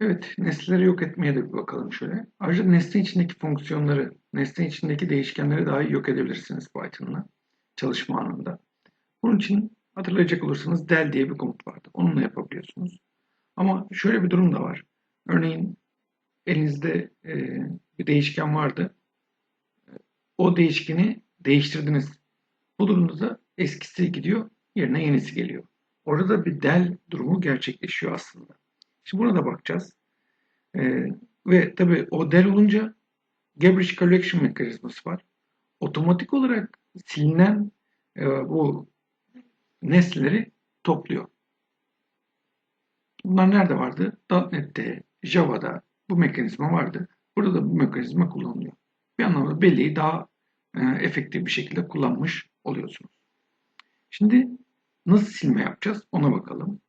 Evet, nesneleri yok etmeye de bir bakalım şöyle. Ayrıca nesne içindeki fonksiyonları, nesne içindeki değişkenleri dahi yok edebilirsiniz Python'la çalışma anında. Bunun için hatırlayacak olursanız del diye bir komut vardı. Onunla yapabiliyorsunuz. Ama şöyle bir durum da var. Örneğin elinizde e, bir değişken vardı. O değişkeni değiştirdiniz. Bu durumda da eskisi gidiyor, yerine yenisi geliyor. Orada bir del durumu gerçekleşiyor aslında. Şimdi buna da bakacağız. Ee, ve tabii o del olunca Garbage Collection mekanizması var. Otomatik olarak silinen e, bu nesneleri topluyor. Bunlar nerede vardı? .NET'te, Java'da bu mekanizma vardı. Burada da bu mekanizma kullanılıyor. Bir anlamda belleği daha e, efektif bir şekilde kullanmış oluyorsunuz. Şimdi nasıl silme yapacağız ona bakalım.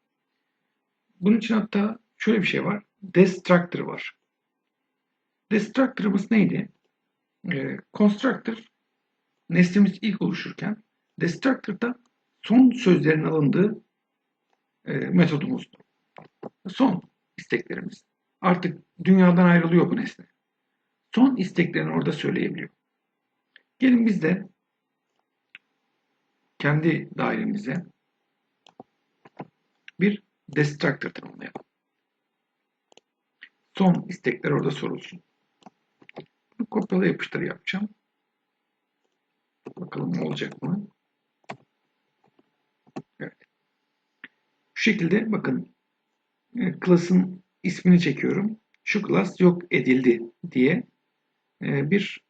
Bunun için hatta şöyle bir şey var. Destructor var. Destructor'ımız neydi? Ee, constructor nesnemiz ilk oluşurken Destructor'da son sözlerin alındığı e, metodumuzdu. Son isteklerimiz. Artık dünyadan ayrılıyor bu nesne. Son isteklerini orada söyleyebiliyor. Gelin biz de kendi dairemize bir destructor tanımlayalım. Son istekler orada sorulsun. Kopyala yapıştır yapacağım. Bakalım ne olacak mı? Evet. Şu şekilde bakın e, class'ın ismini çekiyorum. Şu class yok edildi diye e, bir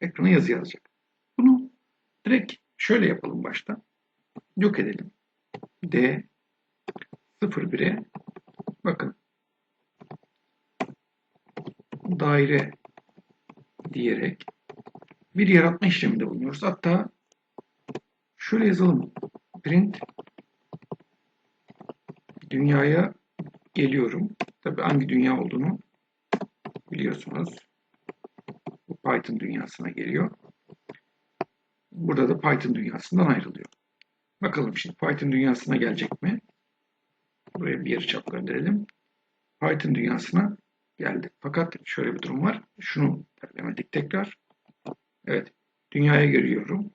ekrana yazı yazacak. Bunu direkt şöyle yapalım başta. Yok edelim. D 01'e bakın daire diyerek bir yaratma işleminde bulunuyoruz. Hatta şöyle yazalım. Print dünyaya geliyorum. Tabii hangi dünya olduğunu biliyorsunuz. Bu Python dünyasına geliyor. Burada da Python dünyasından ayrılıyor. Bakalım şimdi Python dünyasına gelecek mi? Buraya bir yarıçap gönderelim. Python dünyasına geldi. Fakat şöyle bir durum var. Şunu terlemedik tekrar. Evet. Dünyaya giriyorum.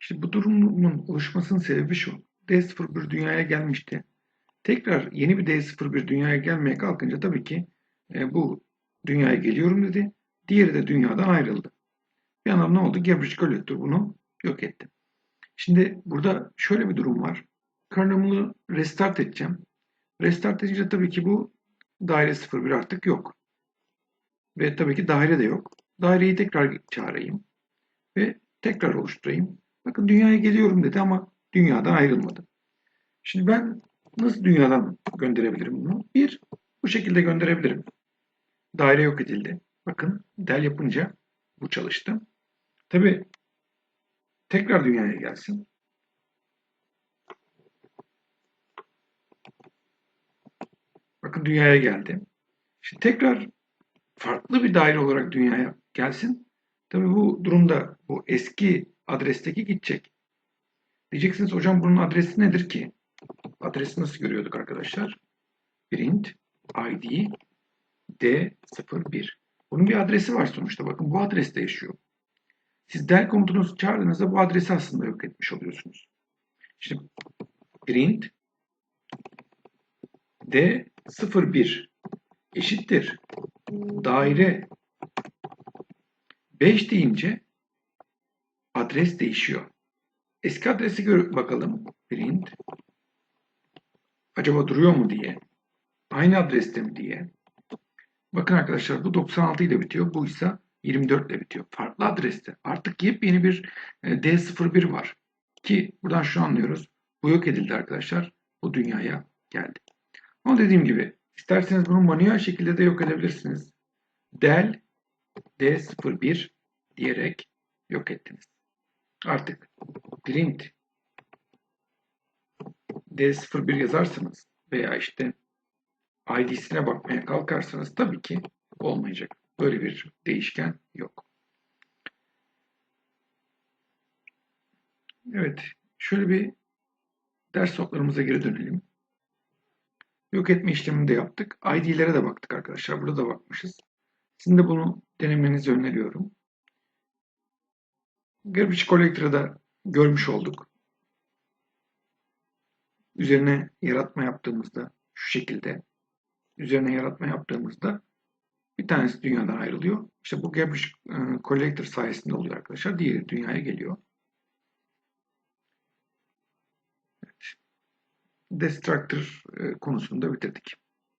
İşte bu durumun oluşmasının sebebi şu. D01 dünyaya gelmişti. Tekrar yeni bir D01 dünyaya gelmeye kalkınca tabii ki e, bu dünyaya geliyorum dedi. Diğeri de dünyadan ayrıldı. Bir anlamda ne oldu? Cambridge Collector bunu yok etti. Şimdi burada şöyle bir durum var. Kernel'ı restart edeceğim. Restart edince tabii ki bu daire 01 artık yok. Ve tabii ki daire de yok. Daireyi tekrar çağırayım. Ve tekrar oluşturayım. Bakın dünyaya geliyorum dedi ama dünyadan ayrılmadı. Şimdi ben nasıl dünyadan gönderebilirim bunu? Bir, bu şekilde gönderebilirim. Daire yok edildi. Bakın del yapınca bu çalıştı. Tabii tekrar dünyaya gelsin. Bakın dünyaya geldi. Şimdi tekrar farklı bir daire olarak dünyaya gelsin. Tabii bu durumda bu eski adresteki gidecek. Diyeceksiniz hocam bunun adresi nedir ki? Adresi nasıl görüyorduk arkadaşlar? Print id d01. Bunun bir adresi var sonuçta. Bakın bu adreste yaşıyor. Siz del komutunuzu çağırdığınızda bu adresi aslında yok etmiş oluyorsunuz. Şimdi print d01 eşittir daire 5 deyince adres değişiyor. Eski adresi görüp bakalım. Print acaba duruyor mu diye. Aynı adreste mi diye. Bakın arkadaşlar bu 96 ile bitiyor. Bu ise 24 ile bitiyor. Farklı adreste. Artık yepyeni bir e, D01 var. Ki buradan şu anlıyoruz. Bu yok edildi arkadaşlar. Bu dünyaya geldi. Ama dediğim gibi isterseniz bunu manuel şekilde de yok edebilirsiniz. Del D01 diyerek yok ettiniz. Artık print D01 yazarsanız veya işte ID'sine bakmaya kalkarsanız tabii ki olmayacak. Böyle bir değişken yok. Evet, şöyle bir ders notlarımıza geri dönelim. Yok etme işlemini de yaptık. ID'lere de baktık arkadaşlar. Burada da bakmışız. Sizin de bunu denemenizi öneriyorum. Garbage Collector'ı da görmüş olduk. Üzerine yaratma yaptığımızda şu şekilde üzerine yaratma yaptığımızda bir tanesi dünyadan ayrılıyor. İşte bu Garbage Collector sayesinde oluyor arkadaşlar. Diğeri dünyaya geliyor. Destructor e, konusunu da bitirdik.